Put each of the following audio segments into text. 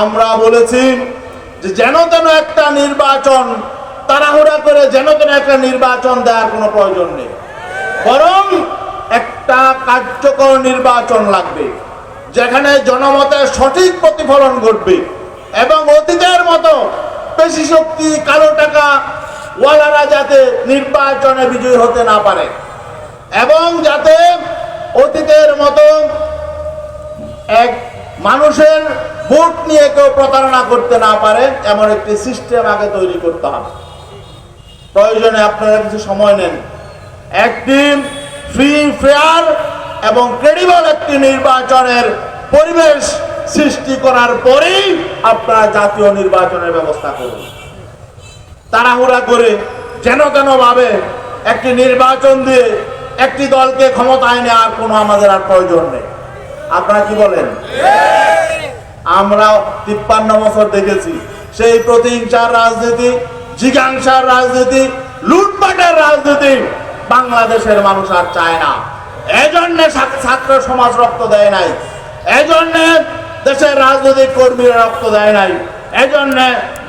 আমরা বলেছি যে যেন তেন একটা নির্বাচন তাড়াহুড়া করে যেন তেন একটা নির্বাচন দেওয়ার কোনো প্রয়োজন নেই। বরং একটা কার্যকর নির্বাচন লাগবে, যেখানে জনমতের সঠিক প্রতিফলন ঘটবে এবং অতীতের মতো পেশি শক্তি কালো টাকা ওয়ালারা যাতে নির্বাচনে বিজয়ী হতে না পারে এবং যাতে অতীতের মতো এক মানুষের ভোট নিয়ে কেউ প্রতারণা করতে না পারে, এমন একটি সিস্টেম আগে তৈরি করতে হবে। প্রয়োজনে আপনারা কিছু সময় নেন। একটি ফ্রি ফেয়ার এবং ক্রেডিবল একটি নির্বাচনের পরিবেশ সৃষ্টি করার পরেই আপনারা জাতীয় নির্বাচনের ব্যবস্থা করুন। তাড়াহুড়া করে যেন তেন ভাবে, একটি নির্বাচন দিয়ে একটি দলকে ক্ষমতায় নেওয়ার কোনো আমাদের আর প্রয়োজন নেই। আপনারা কি বলেন? আমরা তিপ্পান্ন বছর দেখেছি। সেই প্রতিহিংসার রাজনীতি, জিজ্ঞাংসার রাজনীতি, লুটপাটের রাজনীতি বাংলাদেশের মানুষ আর চায় না। এজন্য ছাত্র সমাজ রক্ত দেয় নাই। এজন্য দেশের রাজনৈতিক কর্মীরা রক্ত দেয় নাই। এজন্য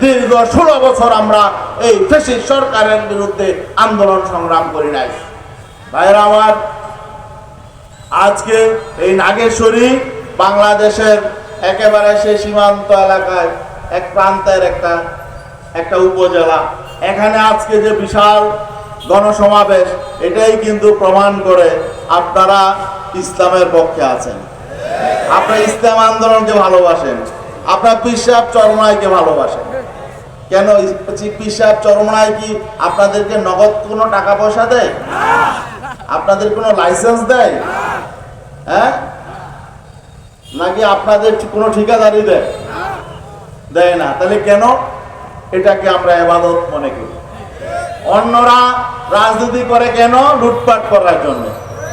দীর্ঘ ষোলো বছর আমরা এই ফেসিস সরকারের বিরুদ্ধে আন্দোলন সংগ্রাম করি নাই। ভাইরা আমার আজকে এই নাগেশ্বরী বাংলাদেশের একেবারে সেই সীমান্ত এলাকায় এক প্রান্তের একটা একটা উপজেলা। এখানে আজকে যে বিশাল গণসমাবেশ, এটাই কিন্তু প্রমাণ করে আপনারা ইসলামের পক্ষে আছেন। আপনারা ইসলাম আন্দোলনকে ভালোবাসেন। আপনার পিসাব চরমাইকে ভালোবাসেন। কেন পিসাব চরমাই কি আপনাদেরকে নগদ কোনো টাকা পয়সা দেয়? আপনাদের কোনো লাইসেন্স দেয়? হ্যাঁ? নাকি আপনাদের কোনো ঠিকাদারি দেয়? দেয় না। তাহলে কেন? এটাকে আমরা এবাদত মনে করি। অন্যরা রাজনীতি করে কেন? লুটপাট করার জন্য,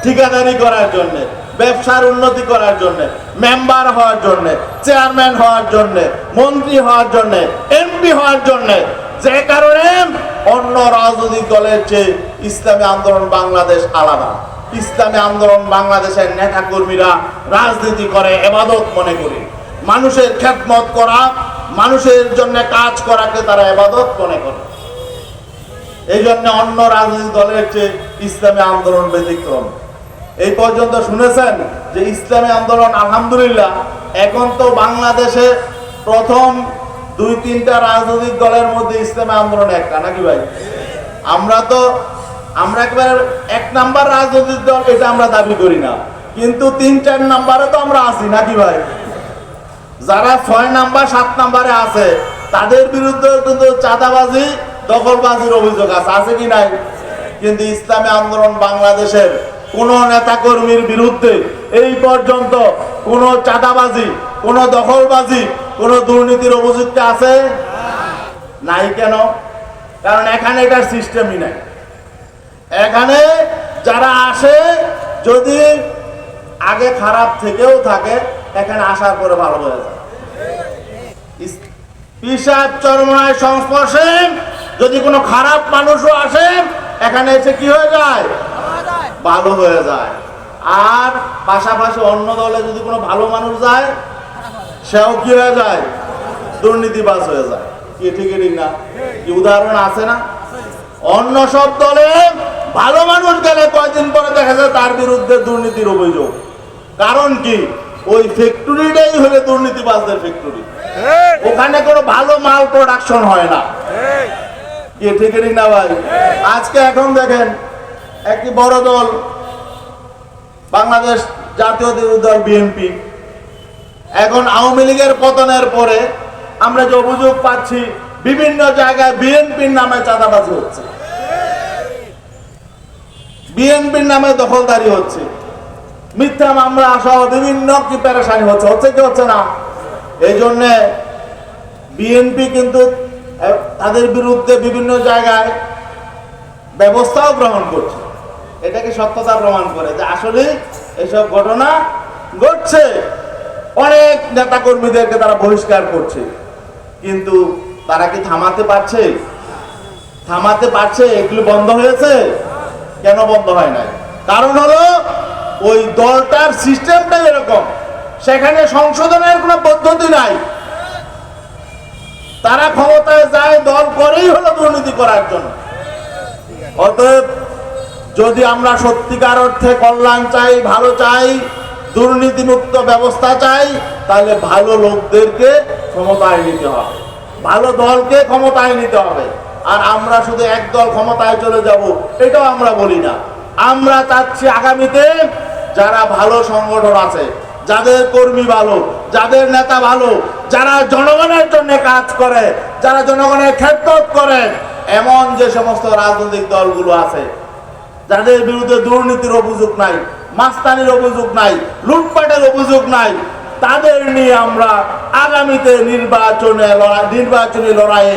ঠিকাদারি করার জন্য, ব্যবসার উন্নতি করার জন্য, মেম্বার হওয়ার জন্য, চেয়ারম্যান হওয়ার জন্য, মন্ত্রী হওয়ার জন্য, এমপি হওয়ার জন্য, যে কারণে অন্য রাজনৈতিক দলের চেয়ে ইসলামী আন্দোলন বাংলাদেশ আলাদা। ইসলামী আন্দোলন বাংলাদেশের নেতা কর্মীরা রাজনীতি করে, এবাদত মনে করি। মানুষের খেদমত করা, মানুষের জন্য কাজ করাকে তারা এবাদত মনে করে। এই জন্য অন্য রাজনৈতিক দলের চেয়ে ইসলামী আন্দোলন ব্যতিক্রম। এই পর্যন্ত শুনেছেন যে ইসলামী আন্দোলন, আলহামদুলিল্লাহ, এখন তো বাংলাদেশে প্রথম দুই তিনটা রাজনৈতিক দলের মধ্যে ইসলামী আন্দোলন একটা, নাকি ভাই? আমরা তো আমরা একবার এক নাম্বার রাজনৈতিক দল এটা আমরা দাবি করি না। কিন্তু তিন, চার নাম্বারে তো আমরা আছি, নাকি ভাই? যারা ছয় নাম্বার, সাত নাম্বারে আছে, তাদের বিরুদ্ধে কিন্তু চাঁদাবাজি, দখলবাজির অভিযোগ আছে। আছে কি নাই? কিন্তু ইসলামী আন্দোলন বাংলাদেশের কোন নেতাকর্মীর বিরুদ্ধে এই পর্যন্ত কোন চাঁদাবাজি, কোন দখলবাজি, কোন দুর্নীতির অভিযোগ কি আছে? নাই কেন? কারণ এখানে এটার সিস্টেমই নাই। এখানে যারা আসে, যদি আগে খারাপ থেকেও থাকে, এখানে আসার পরে ভালো হয়ে যায়। পিসাব চরমনায় সংস্পর্শে, যদি কোনো খারাপ মানুষও আসে, এখানে এসে কি হয়ে যায়? ভালো হয়ে যায়। আর পাশাপাশি অন্য দলে যদি কোনো ভালো মানুষ যায়, সেও কি হয়ে যায়? দুর্নীতিবাজ হয়ে যায়। কি ঠিক ঠিক না? কি উদাহরণ আছে না? অন্য সব দলে ভালো মানুষ গেলে কয়দিন পরে দেখা যায় তার বিরুদ্ধে দুর্নীতির অভিযোগ। কারণ কি? ওই ফ্যাক্টরিটাই হলে দুর্নীতিবাজদের ফ্যাক্টরি ওখানে কোনো ভালো মাল প্রোডাকশন হয় না। ভাই? আজকে এখন দেখেন একটি বড় দল বাংলাদেশ জাতীয় দল বিএনপি এখন আওয়ামী লীগের পতনের পরে আমরা যে অভিযোগ পাচ্ছি বিভিন্ন জায়গায় বিএনপির নামে চাঁদাবাজি হচ্ছে। বিএনপির নামে দখলদারি হচ্ছে। মিথ্যা মামলা, সহ বিভিন্ন কি প্যারেশানি হচ্ছে হচ্ছে কি হচ্ছে না? এই জন্যে বিএনপি কিন্তু তাদের বিরুদ্ধে বিভিন্ন জায়গায় ব্যবস্থাও গ্রহণ করছে। এটাকে সত্যতা প্রমাণ করে যে আসলে এসব ঘটনা ঘটছে। অনেক নেতা কর্মীদেরকে তারা বহিষ্কার করছে। কিন্তু তারা কি থামাতে পারছে? থামাতে পারছে? এগুলো বন্ধ হয়েছে? কেন বন্ধ হয় নাই? কারণ হলো, ওই দলটার সিস্টেমটা এরকম। সেখানে সংশোধনের কোনো পদ্ধতি নাই। তারা ক্ষমতায় যায়, দল করেই হলো দুর্নীতি করার জন্য। অতএব, যদি আমরা সত্যিকার অর্থে কল্যাণ চাই, ভালো চাই, দুর্নীতিমুক্ত ব্যবস্থা চাই, তাহলে ভালো লোকদেরকে ক্ষমতায় নিতে হবে। ভালো দলকে ক্ষমতায় নিতে হবে। আর আমরা শুধু একদল ক্ষমতায় চলে যাব, এটাও আমরা বলি না। আমরা চাচ্ছি আগামীতে যারা ভালো সংগঠন আছে, যাদের কর্মী ভালো, যাদের নেতা ভালো, যারা জনগণের জন্য কাজ করে, যারা জনগণের খেদমত করে, এমন যে সমস্ত রাজনৈতিক দলগুলো আছে, যাদের বিরুদ্ধে দুর্নীতির অভিযোগ নাই, মাস্তানির অভিযোগ নাই, লুটপাটের অভিযোগ নাই, তাদের নিয়ে আমরা আগামীতে নির্বাচনে লড়াই নির্বাচনী লড়াইয়ে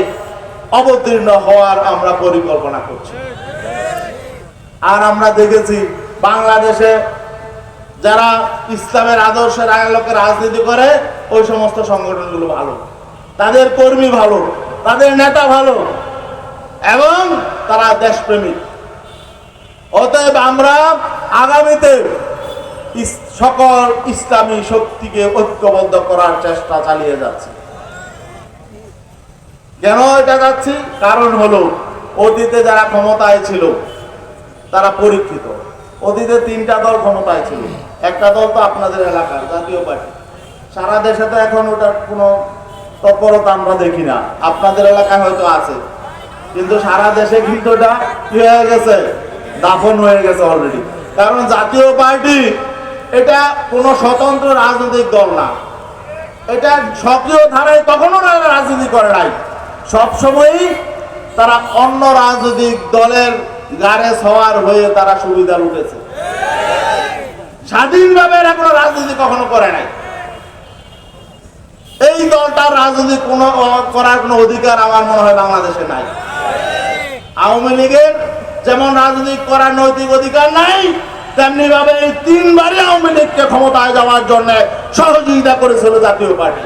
অবতীর্ণ হওয়ার আমরা পরিকল্পনা করছি। আর আমরা দেখেছি বাংলাদেশে যারা ইসলামের আদর্শের আলোকে রাজনীতি করে, ওই সমস্ত সংগঠনগুলো ভালো। তাদের কর্মী ভালো, তাদের নেতা ভালো, এবং তারা দেশপ্রেমিক। অতএব আমরা আগামীতে সকল ইসলামী শক্তিকে ঐক্যবদ্ধ করার চেষ্টা চালিয়ে যাচ্ছি। কেন এটা যাচ্ছি? কারণ হলো, অতীতে যারা ক্ষমতায় ছিল, তারা পরীক্ষিত। অতীতে তিনটা দল ক্ষমতায় ছিল। একটা দল তো আপনাদের এলাকার, জাতীয় পার্টি। সারা দেশে তো এখন ওটার কোনো তৎপরতা আমরা দেখি না। আপনাদের এলাকায় হয়তো আছে। কিন্তু সারা দেশে কিন্তু কি হয়ে গেছে? দাফন হয়ে গেছে অলরেডি কারণ জাতীয় পার্টি, এটা কোনো স্বতন্ত্র রাজনৈতিক দল না। এটা সক্রিয় ধারায় তখনও রাজনীতি করে নাই। সবসময়ই তারা অন্য রাজনৈতিক দলের গাড়ে সওয়ার হয়ে তারা সুবিধা লুটেছে। স্বাধীনভাবে এরা কোনো রাজনীতি কখনো করে নাই। এই দলটার রাজনীতি কোনো করার কোনো অধিকার আমার মনে হয় বাংলাদেশে নাই। আওয়ামী লীগের যেমন রাজনীতি করার নৈতিক অধিকার নাই তেমনি ভাবে এই তিনবারই আওয়ামী লীগকে ক্ষমতায় যাওয়ার জন্য সহযোগিতা করেছিল জাতীয় পার্টি।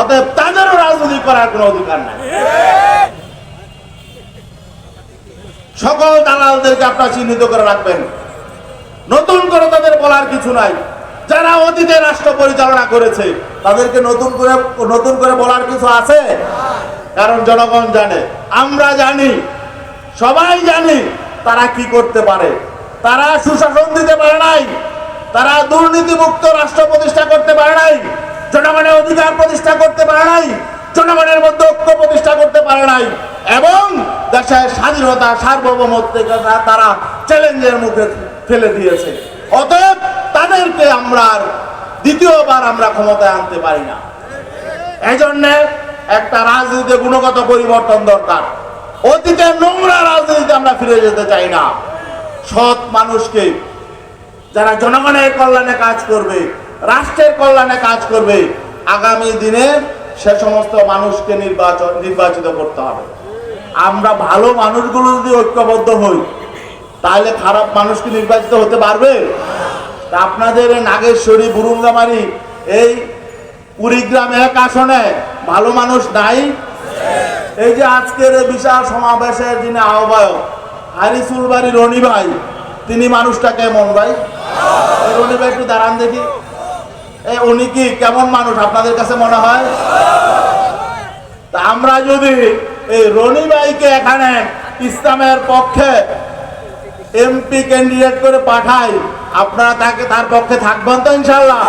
অতএব তাদেরও রাজনীতি করার কোনো অধিকার নাই। সকল দালালদেরকে আপনারা চিহ্নিত করে রাখবেন। নতুন করে তাদের বলার কিছু নাই। যারা অতীতে রাষ্ট্র পরিচালনা করেছে, তাদেরকে নতুন করে নতুন করে বলার কিছু আছে? কারণ জনগণ জানে। আমরা জানি, সবাই জানি তারা কি করতে পারে। তারা সুশাসন দিতে পারে নাই। তারা দুর্নীতিমুক্ত রাষ্ট্র প্রতিষ্ঠা করতে পারে নাই। জনগণের অধিকার প্রতিষ্ঠা করতে পারে নাই, জনগণের মধ্যে ঐক্য প্রতিষ্ঠা করতে পারে নাই, এবং দেশের স্বাধীনতা সার্বভৌমত্বকে তারা চ্যালেঞ্জের মুখে ফেলে দিয়েছে। অতএব তাদেরকে আমরা দ্বিতীয়বার আমরা ক্ষমতায় আনতে পারি না। এই জন্য একটা রাজনীতিতে গুণগত পরিবর্তন দরকার। অতীতের নোংরা রাজনীতিতে আমরা ফিরে যেতে চাই না। সৎ মানুষকে, যারা জনগণের কল্যাণে কাজ করবে রাষ্ট্রের কল্যাণে কাজ করবে। আগামী দিনে সে সমস্ত মানুষকে নির্বাচন, নির্বাচিত করতে হবে। আমরা ভালো মানুষগুলো যদি ঐক্যবদ্ধ হই, তাহলে খারাপ মানুষকে নির্বাচিত হতে পারবে? আপনাদের নাগেশ্বরী, বুরুঙ্গামারি, এই কুড়িগ্রাম এক আসনে ভালো মানুষ নাই? এই যে আজকের বিশাল সমাবেশের যিনি আহ্বায়ক, হারিসুল বাড়ি রনি ভাই, তিনি মানুষটা কেমন ভাই রনি ভাই, একটু দাঁড়ান দেখি। উনি কি কেমন মানুষ আপনাদের কাছে মনে হয়? তা আমরা যদি এই রনি ভাইকে এখানে ইসলামের পক্ষে এমপি ক্যান্ডিডেট করে পাঠাই, আপনারা তাকে তার পক্ষে থাকবেন তো ইনশাল্লাহ